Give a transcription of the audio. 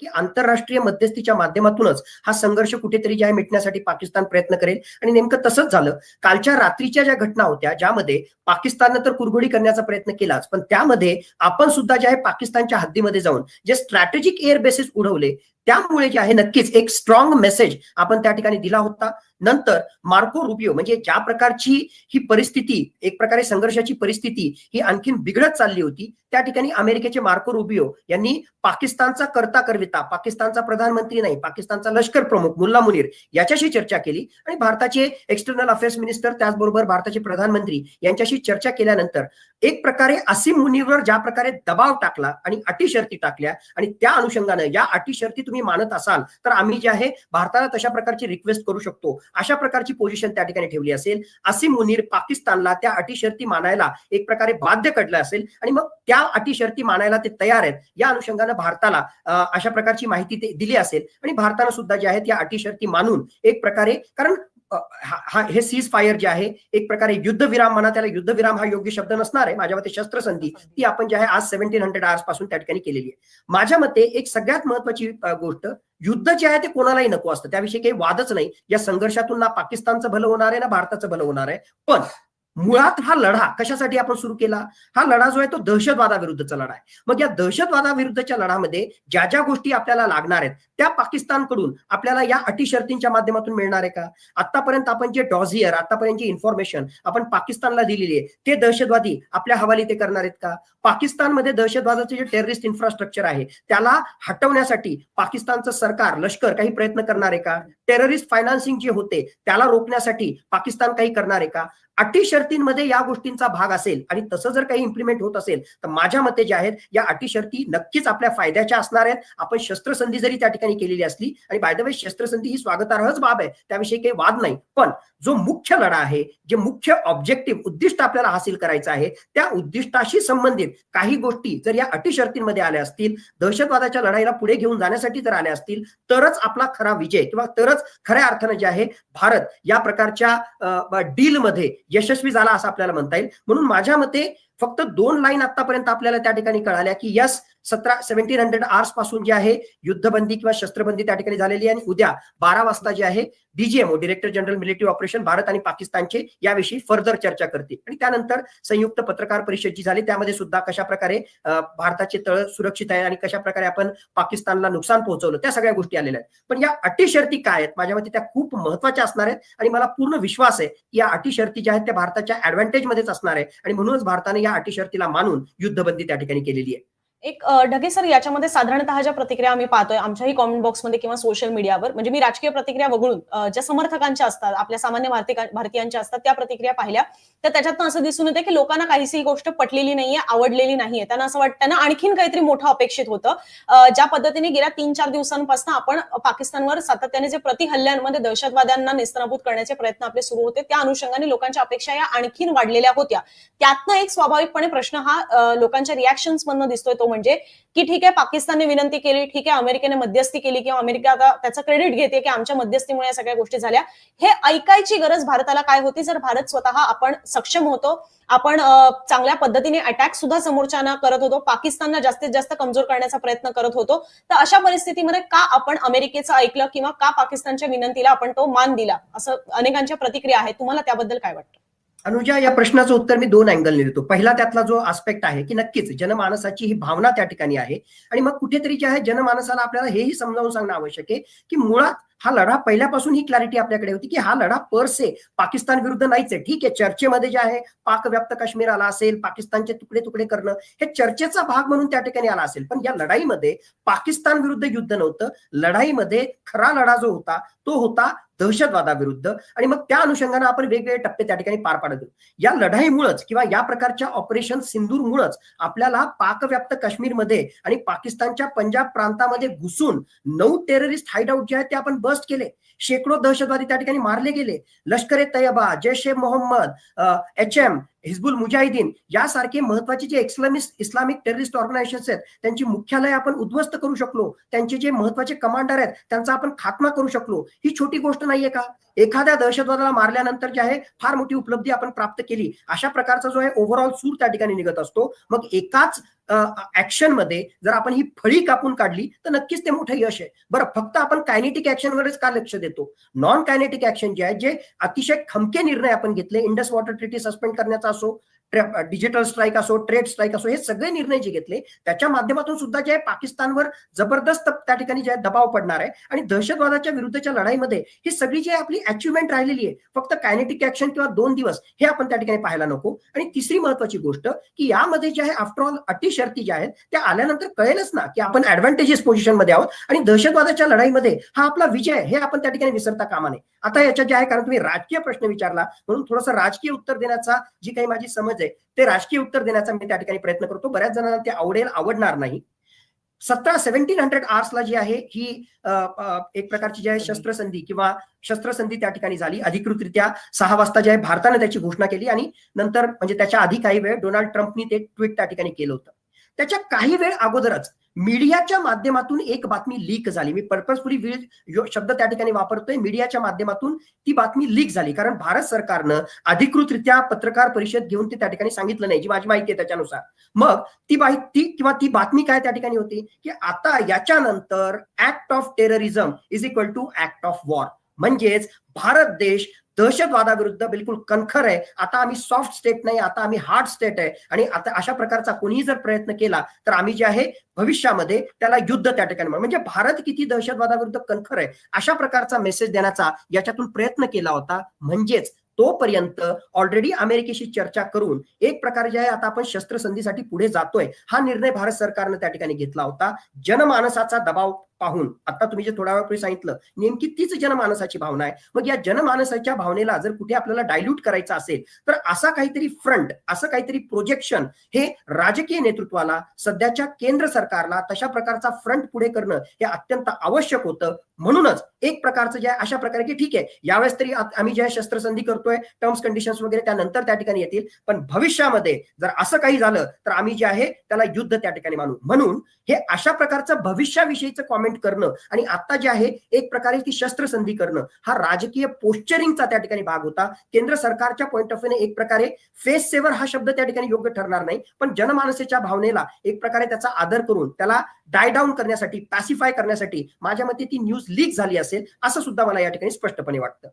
की आंतरराष्ट्रीय मध्यस्थीच्या माध्यमातूनच हा संघर्ष कुठेतरी जे आहे मिटण्यासाठी पाकिस्तान प्रयत्न करेल. आणि नेमकं तसंच झालं. कालच्या रात्रीच्या ज्या घटना होत्या ज्यामध्ये पाकिस्ताननं तर कुरघोडी करण्याचा प्रयत्न केलाच पण त्यामध्ये आपण सुद्धा जे आहे पाकिस्तानच्या हद्दीमध्ये जाऊन जे स्ट्रॅटेजिक एअर बेसिस उडवले त्यामुळे जे आहे नक्कीच एक स्ट्रॉंग मेसेज आपण त्या ठिकाणी दिला होता. नंतर मार्को रुबिओ म्हणजे ज्या प्रकारची ही परिस्थिती एक प्रकारे संघर्षाची परिस्थिती ही आणखीन बिघडत चालली होती त्या ठिकाणी अमेरिकेचे मार्को रुबिओ यांनी पाकिस्तानचा करता करविता पाकिस्तानचा प्रधानमंत्री नाही पाकिस्तानचा लष्कर प्रमुख मुल्ला मुनीर याच्याशी चर्चा केली आणि भारताचे एक्सटर्नल अफेअर्स मिनिस्टर त्याचबरोबर भारताचे प्रधानमंत्री यांच्याशी चर्चा केल्यानंतर एक प्रकारे असीम मुनीरवर ज्या प्रकारे दबाव टाकला आणि अटी शर्ती टाकल्या आणि त्या अनुषंगाने या अटी शर्ती तुम्ही मानत असाल तर आम्ही जे आहे भारताला तशा प्रकारची रिक्वेस्ट करू शकतो. अशा प्रकारची पोझिशन त्या ठिकाणी ठेवली असेल. असीम मुनीर पाकिस्तानला त्या अटी शर्ती मानायला एक प्रकारे बाध्य कडलं असेल आणि मग त्या अटी शर्ती मानायला ते तयार आहेत. या अनुषंगाने भारताला अशा प्रकारची माहिती ते दिली असेल आणि भारताला सुद्धा जे आहेत या अटी शर्ती मानून एक प्रकारे कारण हा हे सीज फायर जे आहे एक प्रकारे युद्धविराम म्हणा त्याला युद्धविराम हा योग्य शब्द नसणार आहे. माझ्या मते शस्त्रसंधी ती आपण जे आहे आज सेव्हन्टीन हंड्रेड आवर्सपासून त्या ठिकाणी केलेली आहे. माझ्या मते एक सगळ्यात महत्वाची गोष्ट युद्ध जे आहे ते कोणालाही नको असतं. त्याविषयी काही वादच नाही. या संघर्षातून ना पाकिस्तानचं भलं होणार आहे ना भारताचं भलं होणार आहे. पण मुळात हा लढा कशासाठी आपण सुरू केला? हा लढा जो आहे तो दहशतवादाविरुद्धचा लढा आहे. मग या दहशतवादाविरुद्धच्या लढामध्ये ज्या ज्या गोष्टी आपल्याला लागणार आहेत त्या पाकिस्तानकडून आपल्याला या अटी शर्तींच्या माध्यमातून मिळणार आहे का? आतापर्यंत आपण जे डॉझियर आतापर्यंत जी इन्फॉर्मेशन आपण पाकिस्तानला दिलेली आहे ते दहशतवादी आपल्या हवाली ते करणार आहेत का? पाकिस्तानमध्ये दहशतवादाचे जे टेररिस्ट इन्फ्रास्ट्रक्चर आहे त्याला हटवण्यासाठी पाकिस्तानचं सरकार लष्कर काही प्रयत्न करणार आहे का? टेररिस्ट फायनान्सिंग जे होते त्याला रोखण्यासाठी पाकिस्तान काही करणार आहे का? अटी शर्तींमध्ये या गोष्टींचा भाग असेल आणि तसं जर काही इम्प्लिमेंट होत असेल तर माझ्या मते जे आहेत या अटी शर्ती नक्कीच आपल्या फायद्याच्या असणार आहेत. आपण शस्त्रसंधी जरी त्या ठिकाणी केलेली असली आणि बाय द वे शस्त्रसंधी ही स्वागतार्हच बाब आहे. त्याविषयी काही वाद नाही. पण जो मुख्य लढा आहे जे मुख्य ऑब्जेक्टिव्ह उद्दिष्ट आपल्याला हासिल करायचं आहे त्या उद्दिष्टाशी संबंधित काही गोष्टी जर या अटी शर्तींमध्ये आल्या असतील दहशतवादाच्या लढाईला पुढे घेऊन जाण्यासाठी जर आल्या असतील तरच आपला खरा विजय किंवा तरच खऱ्या अर्थानं जे आहे भारत या प्रकारच्या डीलमध्ये यशस्वी झाला असं आपल्याला म्हणता येईल. म्हणून माझ्या मते फक्त दोन लाईन आतापर्यंत आपल्याला त्या ठिकाणी कळाल्या की यस सतरा सेव्हन्टीन हंड्रेड आर्सपासून जे आहे युद्धबंदी किंवा शस्त्रबंदी त्या ठिकाणी झालेली आहे आणि उद्या बारा वाजता जे आहे DGMO director general military operation Bharat आणि पाकिस्तानचे याविषयी फर्दर चर्चा करते आणि त्यानंतर संयुक्त पत्रकार परिषद जी झाली त्यामध्ये सुद्धा कशा प्रकारे भारताचे तळ सुरक्षित आहे आणि कशा प्रकारे आपण पाकिस्तानला नुकसान पोहोचवलं त्या सगळ्या गोष्टी आलेल्या आहेत. पण या अटी शर्ती काय आहेत? माझ्या मते त्या खूप महत्त्वाच्या असणार आहेत आणि मला पूर्ण विश्वास आहे की या अटी शर्ती ज्या आहेत त्या भारताच्या ऍडव्हान्टेजमध्येच असणार आहे. आणि म्हणूनच भारताने या अटी शर्तीला मानून युद्धबंदी त्या ठिकाणी केलेली आहे. एक ढगे सर याच्यामध्ये साधारणतः ज्या प्रतिक्रिया आम्ही पाहतोय आमच्याही कॉमेंट बॉक्समध्ये किंवा सोशल मीडियावर म्हणजे मी राजकीय प्रतिक्रिया वगळून ज्या समर्थकांच्या असतात आपल्या सामान्य भारतीयांच्या असतात त्या प्रतिक्रिया पाहिल्या तर त्याच्यातनं असं दिसून येतं की लोकांना काहीशी गोष्ट पटलेली नाहीये आवडलेली नाहीये. त्यांना असं वाटतं ना आणखीन काहीतरी मोठं अपेक्षित होतं. ज्या पद्धतीने गेल्या तीन चार दिवसांपासून आपण पाकिस्तानवर सातत्याने जे प्रतिहल्ल्यांमध्ये दहशतवाद्यांना नेस्तनाभूत करण्याचे प्रयत्न आपले सुरू होते त्या अनुषंगाने लोकांच्या अपेक्षा या आणखीन वाढलेल्या होत्या. त्यातनं एक स्वाभाविकपणे प्रश्न हा लोकांच्या रिॲक्शन्स मधनं दिसतोय तो म्हणजे म्हणजे की ठीक आहे पाकिस्तानने विनंती केली ठीक आहे अमेरिकेने मध्यस्थी केली किंवा अमेरिका आता त्याचं क्रेडिट घेते की आमच्या मध्यस्थीमुळे या सगळ्या गोष्टी झाल्या. हे ऐकायची गरज भारताला काय होती? जर भारत स्वतः आपण सक्षम होतो आपण चांगल्या पद्धतीने अटॅक सुद्धा समोरच्यांना करत होतो पाकिस्तानला जास्तीत जास्त कमजोर करण्याचा प्रयत्न करत होतो तर अशा परिस्थितीमध्ये का आपण अमेरिकेचं ऐकलं किंवा का पाकिस्तानच्या विनंतीला आपण तो मान दिला? असं अनेकांच्या प्रतिक्रिया आहेत. तुम्हाला त्याबद्दल काय वाटतं? अनुजा या प्रश्नाचं उत्तर मी दोन अँगलने देतो. पहिला त्यातला जो आस्पेक्ट आहे की नक्कीच जनमानसाची ही भावना त्या ठिकाणी आहे. आणि मग कुठेतरी जे आहे जनमानसाला आपल्याला हेही समजावून सांगणं आवश्यक आहे की मुळात हा लढा पहिल्यापासून ही क्लॅरिटी आपल्याकडे होती की हा लढा पर से पाकिस्तान विरुद्ध नाहीच आहे. ठीक आहे चर्चेमध्ये जे आहे पाक व्याप्त काश्मीर आला असेल पाकिस्तानचे तुकडे तुकडे करणं हे चर्चेचा भाग म्हणून त्या ठिकाणी आला असेल. पण या लढाईमध्ये पाकिस्तान विरुद्ध युद्ध नव्हतं. लढाईमध्ये खरा लढा जो होता तो होता दहशतवादाविरुद्ध. आणि मग त्या अनुषंगाने आपण वेगवेगळे टप्पे त्या ठिकाणी पार पाडत या लढाईमुळेच किंवा या प्रकारच्या ऑपरेशन सिंदूरमुळेच आपल्याला पाकव्याप्त काश्मीरमध्ये आणि पाकिस्तानच्या पंजाब प्रांतामध्ये घुसून नऊ टेररिस्ट हाईडआउट जे आहेत ते आपण बस बस्ट केले. शेकडो दहशतवादी त्या ठिकाणी मारले गेले. लष्कर ए तयबा जैश ए मोहम्मद एच एम हिजबुल मुजाहिदीन यासारखे महत्त्वाचे जे एक्स्लामिस्ट इस्लामिक टेररिस्ट ऑर्गनायझेशन आहेत त्यांची मुख्यालय आपण उद्ध्वस्त करू शकलो त्यांचे जे महत्त्वाचे कमांडर आहेत त्यांचा आपण खात्मा करू शकलो. ही छोटी गोष्ट नाहीये का? एखाद्या दहशतवादाला मारल्यानंतर जे आहे फार मोठी उपलब्धी आपण प्राप्त केली. अशा प्रकारचा जो आहे ओव्हरऑल सूर त्या ठिकाणी निघत असतो. मग एकाच ऍक्शनमध्ये जर आपण ही फळी कापून काढली तर नक्कीच ते मोठं यश आहे. बरं फक्त आपण कायनेटिक ऍक्शनवरच का लक्ष देतो? नॉन कायनेटिक ऍक्शन जे आहे जे अतिशय खमके निर्णय आपण घेतले इंडस वॉटर ट्रिटी सस्पेंड करण्याचा असो डिजिटल स्ट्राईक असो ट्रेड स्ट्राईक असो हे सगळे निर्णय जे घेतले त्याच्या माध्यमातून सुद्धा जे आहे पाकिस्तानवर जबरदस्त त्या ठिकाणी जे आहे दबाव पडणार आहे. आणि दहशतवादाच्या विरुद्धच्या लढाईमध्ये ही सगळी जी आपली अचिव्हमेंट राहिलेली आहे. फक्त कायनेटिक ऍक्शन किंवा दोन दिवस हे आपण त्या ठिकाणी पाहायला नको. आणि तिसरी महत्वाची गोष्ट की यामध्ये जे आहे आफ्टर ऑल अटी शर्ती ज्या आहेत त्या आल्यानंतर कळेलच ना की आपण ऍडव्हान्टेजेस पोझिशनमध्ये आहोत. आणि दहशतवादाच्या लढाईमध्ये हा आपला विजय हे आपण त्या ठिकाणी विसरता कामा नये. आता याच्यात जे आहे कारण तुम्ही राजकीय प्रश्न विचारला म्हणून थोडंसं राजकीय उत्तर देण्याचा जी काही माझी समज आहे. ते राजकीय उत्तर देण्याचा मी त्या ठिकाणी प्रयत्न करतो. बऱ्याच जणांना ते आवडेल आवडणार नाही. सतरा सेव्हन्टीन हंड्रेड आर्सला जी आहे ही एक प्रकारची जी आहे शस्त्रसंधी किंवा शस्त्रसंधी त्या ठिकाणी झाली. अधिकृतरित्या सहा वाजता जे आहे भारताने त्याची घोषणा केली आणि नंतर म्हणजे त्याच्या आधी काही वेळ डोनाल्ड ट्रम्पनी ते ट्विट त्या ठिकाणी केलं होतं. त्याच्या काही वेळ अगोदरच मीडियाच्या माध्यमातून एक बातमी लीक झाली. मी पर्पजफुली शब्द त्या ठिकाणी वापरतोय मीडियाच्या माध्यमातून ती बातमी लीक झाली. कारण भारत सरकारनं अधिकृतरित्या पत्रकार परिषद घेऊन ते त्या ठिकाणी सांगितलं नाही. जी माझी माहिती आहे त्याच्यानुसार. मग ती माहिती किंवा ती बातमी काय त्या ठिकाणी होती? की आता याच्यानंतर act of terrorism is equal to act of war म्हणजेच भारत देश दहशतवादाविरुद्ध बिलकुल कणखर आहे. आता आम्ही सॉफ्ट स्टेट नाही आता आम्ही हार्ड स्टेट आहे. आणि आता अशा प्रकारचा कोणीही जर प्रयत्न केला तर आम्ही जे आहे भविष्यामध्ये त्याला युद्ध त्या ठिकाणी म्हणजे भारत किती दहशतवादाविरुद्ध कणखर आहे अशा प्रकारचा मेसेज देण्याचा याच्यातून प्रयत्न केला होता. म्हणजेच तोपर्यंत ऑलरेडी अमेरिकेशी चर्चा करून एक प्रकारे जे आहे आता आपण शस्त्रसंधीसाठी पुढे जातोय. हा निर्णय भारत सरकारनं त्या ठिकाणी घेतला होता. जनमानसाचा दबाव पाहून. आता तुम्ही जे थोडा वेळापूर्वी सांगितलं नेमकी तीच जनमानसाची भावना आहे. मग या जनमानसाच्या भावनेला जर कुठे आपल्याला डायल्यूट करायचं असेल तर असा काहीतरी फ्रंट असं काहीतरी प्रोजेक्शन हे राजकीय नेतृत्वाला सध्याच्या केंद्र सरकारला तशा प्रकारचा फ्रंट पुढे करणं हे अत्यंत आवश्यक होतं. म्हणूनच एक प्रकारचं जे आहे अशा प्रकारे की ठीक आहे यावेळेस तरी आम्ही ज्या शस्त्रसंधी करतोय टर्म्स कंडिशन्स वगैरे त्यानंतर त्या ठिकाणी येतील. पण भविष्यामध्ये जर असं काही झालं तर आम्ही जे आहे त्याला युद्ध त्या ठिकाणी मानू. म्हणून हे अशा प्रकारचं भविष्याविषयीचं कॉमेंट करणं आणि आता जे आहे एक प्रकारे ती शस्त्रसंधी करणं हा राजकीय पोस्चरिंगचा त्या ठिकाणी भाग होता. केंद्र सरकारच्या पॉईंट ऑफ व्ह्यूने एक प्रकारे फेस सेवर हा शब्द त्या ठिकाणी योग्य ठरणार नाही पण जनमानसेच्या भावनेला एक प्रकारे त्याचा आदर करून त्याला डाय डाऊन करण्यासाठी पॅसिफाय करण्यासाठी माझ्या मते ती न्यूज लीक झाली असेल असं सुद्धा मला या ठिकाणी स्पष्टपणे वाटतं.